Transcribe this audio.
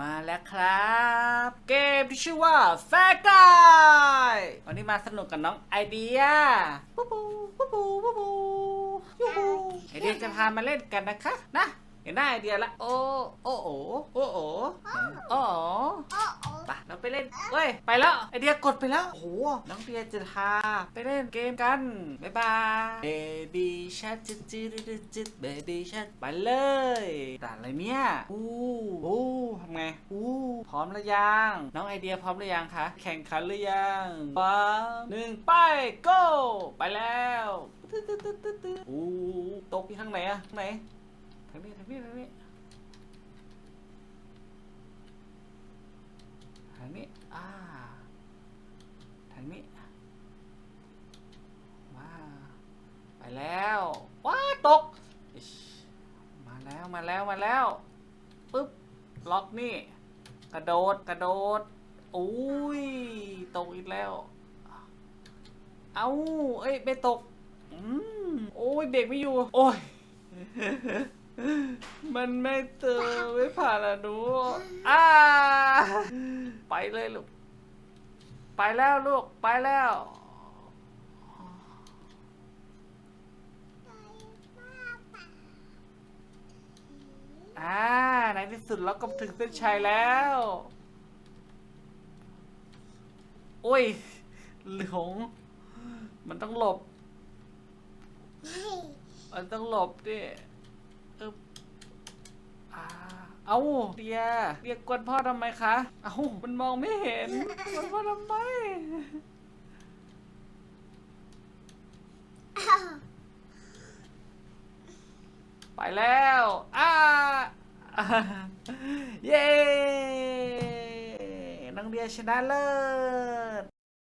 มาแล้วครับ เกมที่ชื่อว่าแฟกไายวันนี้มาสนุกกับน้องไอเดียปูปูปูปูปูปูยูฮูไอเดียจะพามาเล่นกันนะคะ นะเห็นหน้าไอเดียละ โอ้โอ้โอ้โอ้โอ้โอ้โอ้โอ้ ไปเราไปเล่นเฮ้ย ไปแล้ว ไอเดียกดไปแล้ว โอ้โห น้องเดียจะพาไปเล่นเกมกัน บ๊ายบาย Baby Shark จิดจิดจิดจิด Baby Shark ไปเลยด่านอะไรเนี่ย อู้อู้ทำไง อู้ พร้อมหรือยัง น้องไอเดียพร้อมหรือยังคะ แข่งขันหรือยังสามหนึ่งไป go ไปแล้วตึ๊ดตึ๊ดตึ๊ดตึ๊ดตึ๊ดอู้ตกที่ข้างไหนอะข้างไหนทางนี้ทางนี้ทางนี้ ทางนี้ อ่าทางนี้ว้าไปแล้วว้าตก มาแล้วมาแล้วมาแล้วปึ๊บล็อกนี่ กระโดดกระโดดอุ้ยตกอีกแล้ว เอาเอ้ยไม่ตกอืมโอ้ยเบรกไม่อยู่ โอ้ยมันไม่เตอไม่ผ่านละหนูอ่า ไปเลยลูก ไปแล้วลูก ไปแล้ว อ่า ในที่สุดเราก็ถึงเส้นชัยแล้ว โอ้ย หลง มันต้องหลบ มันต้องหลบดิอึบอ่า เอาเดียเรียกกวนพ่อทำไมคะ เอามันมองไม่เห็น กวนพ่อทำไม ไปแล้วอ่าเย้ น้องเดียชนะเลิศ